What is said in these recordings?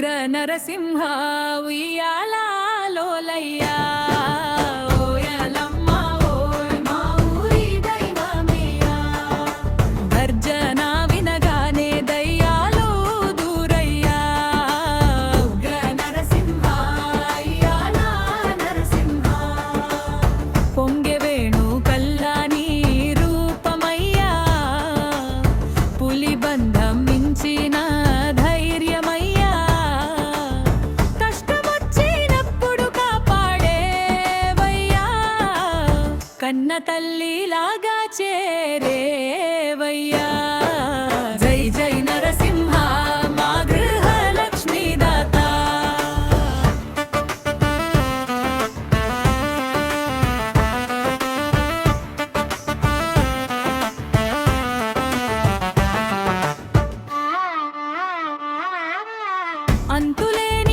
ఉగ్ర నరసింహ ఉయ్యాలోలయ్యా కన్న తల్లి లాగా చేరేవయ్యా. జై జై నరసింహ మా గృహ లక్ష్మీదాత అంతులేని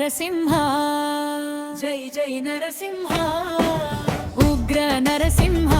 నరసింహ. జై జై నరసింహ. ఉగ్ర నరసింహ.